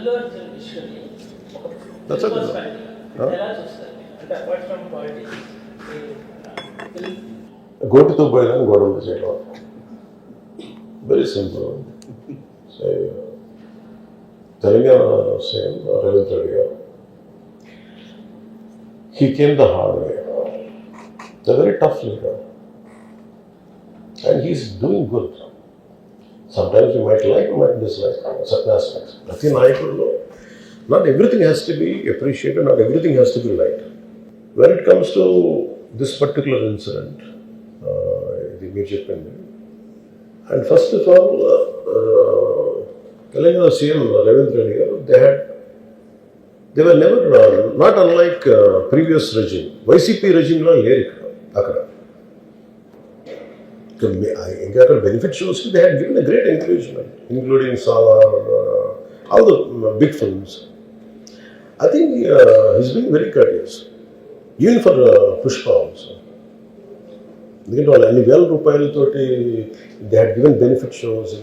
అల్లు అర్జున్ విషయాన్ని ఒక That's a good one. perspective. Huh? ఎలా చూస్తారు అంటే అపార్ట్ ఫ్రమ్ పాలిటిక్స్ గోటితో పోయిన గొడవలు చేయడం very simple Telangana same Revanth Reddy garu he came the hard way the very tough leader and he's doing good sometimes you might like might dislike certain aspects ప్రతి నాయకుడిలో not everything has to be appreciated not everything has to be like when it comes to this particular incident ఇది మీరు చెప్పింది and first of all Telangana CM Revanth Reddy garu they had they were never not unlike previous regime YCP రెజిమ్లో లేరు ఇక్కడ అక్కడ ఇంకా మీ- ఆ- ఇంకా అక్కడ benefit shows they had given a great encouragement including Salaar all the big films I think he's been very curious even for Pushpa also ఎందుకంటే వాళ్ళు అన్ని వేల రూపాయలతోటి they had given benefit shows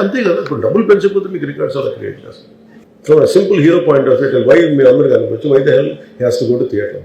అంతే కదా ఇప్పుడు డబ్బులు పెంచకపోతే మీకు రికార్డ్స్ అలా క్రియేట్ చేస్తారు so simple hero point of view why మీరు అందరూ కనిపించు why the hell has to go to theatre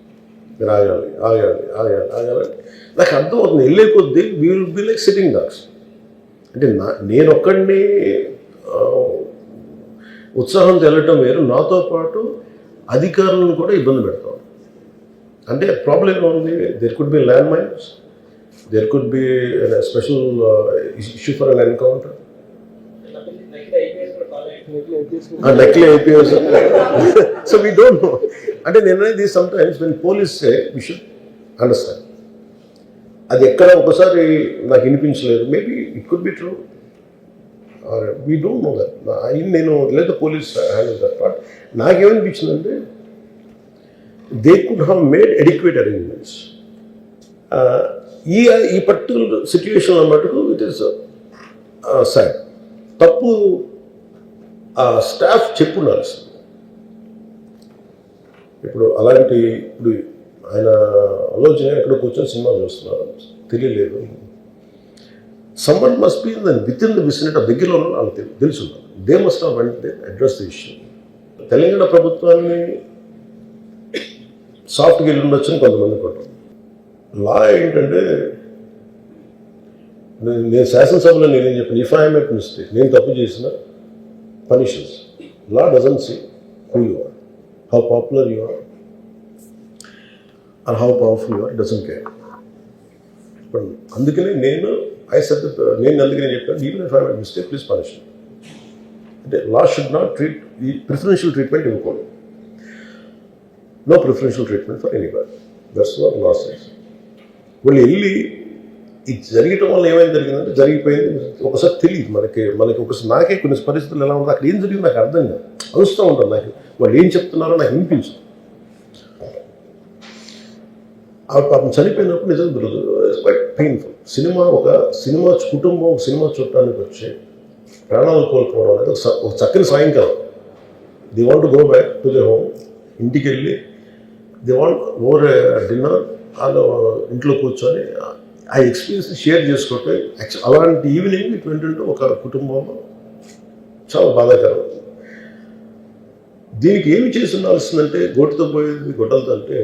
మీరు ఆగాలి ఆగాలి ఆగాలి. ఆగాలి నాకు అర్థమవుతుంది వెళ్ళే కొద్దీ we will be like sitting dogs అంటే నా నేను ఒక్కడిని ఆ, ఉత్సాహంతో వెళ్ళటం వేరు. నాతో పాటు అధికారులను కూడా ఇబ్బంది పెడతాం. అంటే ప్రాబ్లం ఏముంది? There could be land mines there could be special issue for an encounter నకిలీ IPS so we don't know అంటే నేను అనేది sometimes when police we should understand. అది ఎక్కడ ఒకసారి నాకు వినిపించలేదు. Maybe it could be true we don't know that నేను లేదా పోలీస్ హ్యాండిల్ దట్ పార్ట్ నాకేమనిపించిందంటే they could have made adequate arrangements ఈ ఈ పర్టికులర్ సిచ్యువేషన్లో మటుకు ఇట్ ఈస్ సాడ్ తప్పు ఆ స్టాఫ్ చెప్పుండాలి ఇప్పుడు అలాంటి ఇప్పుడు ఆయన ఆలోచన ఎక్కడ కూర్చొని సినిమా చూస్తున్నారు. తెలియలేదు. Someone must be within the vicinity దగ్గరలో ఉన్న వాళ్ళకి తెలుసు. They must have went address the issue Telangana ప్రభుత్వాన్ని సాఫ్ట్గా వెళ్ళి ఉండొచ్చని కొంతమంది కొట్టం లా ఏంటంటే నేను శాసనసభలో నేనేం చెప్పాను ఇఫ్ ఐఎమ్ ఎట్ మిస్టేక్ నేను తప్పు చేసిన పనిషన్స్ law doesn't see who you are how popular you are and how powerful you are doesn't care ఇప్పుడు అందుకనే నేను ఐ సెట్ uh, నేను అందుకనే చెప్పాను even if I my mistake please punish అంటే లా షుడ్ నాట్ ట్రీట్ ఈ preferential treatment ఇవ్వకూడదు. No preferential treatment for anybody that's what law science వాళ్ళు వెళ్ళి ఇది జరగటం వల్ల ఏమైంది జరిగిందంటే జరిగిపోయింది. ఒకసారి తెలియదు మనకి మనకి ఒకసారి నాకే కొన్ని పరిస్థితులు ఎలా ఉంటుంది అక్కడ ఏం జరిగింది నాకు అర్థం కాదు. అరుస్తూ ఉంటాను నాకు. వాళ్ళు ఏం చెప్తున్నారో నాకు వినిపించదు. ఆ పాపం చనిపోయినప్పుడు నిజం క్వైట్ పెయిన్ఫుల్ సినిమా ఒక సినిమా కుటుంబం ఒక సినిమా చూడటానికి వచ్చి ప్రాణాలు కోల్పోవడం అనేది ఒక స- చక్కని సాయంకాలం. They want go back to the home ఇంటికి వెళ్ళి ది వాంట్ ఓవర్ డిన్నర్ వాళ్ళు ఇంట్లో కూర్చొని ఆ ఎక్స్పీరియన్స్ షేర్ చేసుకోవటం అలాంటి ఈవినింగ్ ఇటువంటి ఒక కుటుంబంలో చాలా బాధాకరం. దీనికి ఏమి చేసి ఉండాల్సిందంటే గోటుతో పోయేది గొడ్డలతో అంటే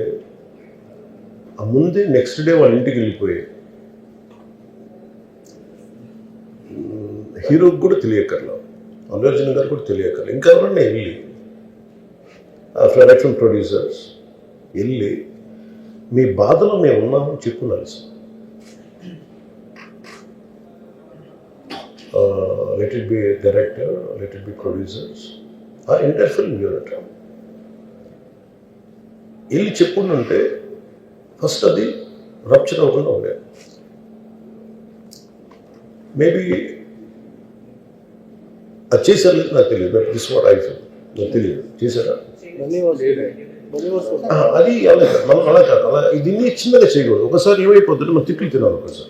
ఆ ముందే నెక్స్ట్ డే వాళ్ళ ఇంటికి వెళ్ళిపోయి. హీరోకి కూడా తెలియకర్లా అల్లు అర్జున్ గారు కూడా తెలియకర్లా ఇంకా ఎవరన్నా వెళ్ళి ఆ ప్రొడక్షన్ ప్రొడ్యూసర్స్ వెళ్ళి మీ బాధలో మేము ఉన్నామని చెప్పున్నారు sir let it be director let it be producers ఆ ఎంటైర్ ఫిల్మ్ యూనిట్ వెళ్ళి చెప్పుంటే ఫస్ట్ అది రప్చర్ అవ్వకుండా ఉండేది మేబీ అది చేశారు లేదు నాకు తెలియదు బట్ దిస్ వాట్ ఐ నాకు తెలియదు. చేశారా? అది అలా కాదు, మనం అలా కాదు. అలా దీన్ని చిన్నగా చేయకూడదు. ఒకసారి ఏమైపోతుంది మనం తిట్లు తినాలి ఒకసారి.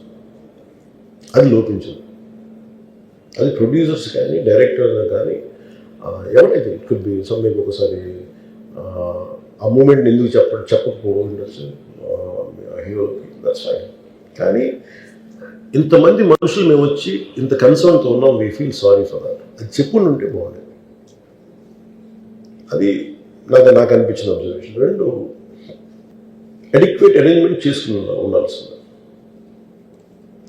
అది లోపించదు. అది ప్రొడ్యూసర్స్ కానీ డైరెక్టర్ కానీ ఎవరైతే ఇట్ కుడ్ బి సమ్మెక్ ఒకసారి ఆ, మూమెంట్ ఎందుకు చెప్ప చెప్పకపోవడం ఉండొచ్చు హీరోకి దట్స్ ఫైన్ కానీ ఇంతమంది మనుషులు మేము వచ్చి ఇంత కన్సర్న్తో ఉన్నాం we feel sorry for that అది చెప్పుండి బాగుండేది. అది నాకు నాకు అనిపించిన అబ్జర్వేషన్ రెండు అడిక్వేట్ అరేంజ్మెంట్ చేసుకుని ఉండాల్సింది.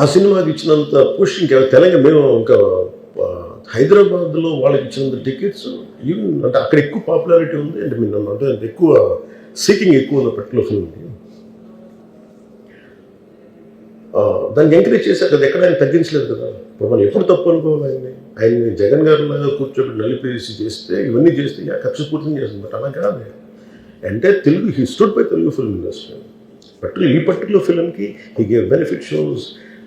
ఆ సినిమాకి ఇచ్చినంత పుష్ ఇంకా తెలంగాణ మేము ఇంకా హైదరాబాద్లో వాళ్ళకి ఇచ్చినంత టికెట్స్ ఈవెన్ అంటే అక్కడ ఎక్కువ పాపులారిటీ ఉంది. అంటే మీరు నన్ను అంటే ఎక్కువ సీకింగ్ ఎక్కువ ఉంది పర్టికులర్ ఫిల్మ్కి దాన్ని ఎంకరేజ్ చేశారు కదా ఎక్కడ ఆయన తగ్గించలేదు కదా. ఇప్పుడు మనం ఎప్పుడు తప్పు అనుకోవాలి ఆయన్ని? ఆయన్ని జగన్ గారు లాగా కూర్చోబెట్టి నలిపేసి చేస్తే ఇవన్నీ చేస్తే ఇక కక్ష పూర్తిని చేస్తుంది. బట్ అలా కాదు. అంటే Telugu హిస్టోడ్ by Telugu film industry particular ఈ పర్టికులర్ ఫిల్మ్కి హీ గేవ్ బెనిఫిట్ షోస్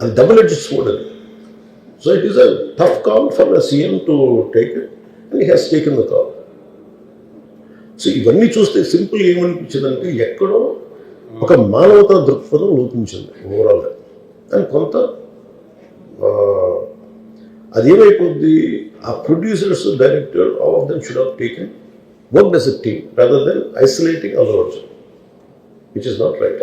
అది డబుల్ ఎడ్జ్ స్వోర్డ్ అది. So it is a tough call for the CM to take it and he has taken the call so ఇవన్నీ చూస్తే simple ఏమనిపించిందంటే ఎక్కడో ఒక మానవతా దృక్పథం లోపించింది ఓవరాల్గా దాని కొంత అదేమైపోద్ది అది ఏమైపోద్ది? ఆ producers director all of them should have taken work as a team rather than isolating Allu which is not right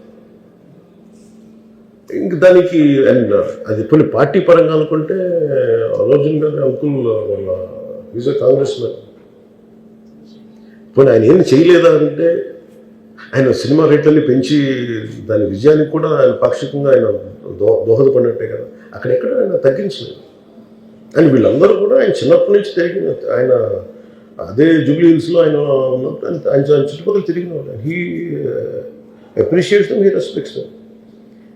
ఇంక దానికి అండ్ uh, అది కొన్ని పార్టీ పరంగా అనుకుంటే అర్జున్ గారి అంకుల్ uh, వాళ్ళ ఈజ్ కాంగ్రెస్ మ్యాన్ పోనీ ఆయన ఏం చేయలేదా అంటే ఆయన సినిమా రేట్లని పెంచి దాని విజయానికి కూడా ఆయన పాక్షికంగా ఆయన దో దోహదపడినట్టే కదా. అక్కడెక్కడ ఆయన తగ్గించలేదు. అండ్ వీళ్ళందరూ కూడా ఆయన చిన్నప్పటి నుంచి తిరిగిన ఆయన అదే జూబ్లీ హిల్స్లో ఆయన ఉన్నప్పుడు ఆయన ఆయన చుట్టుపక్కల తిరిగిన వాళ్ళు he appreciates them he respects them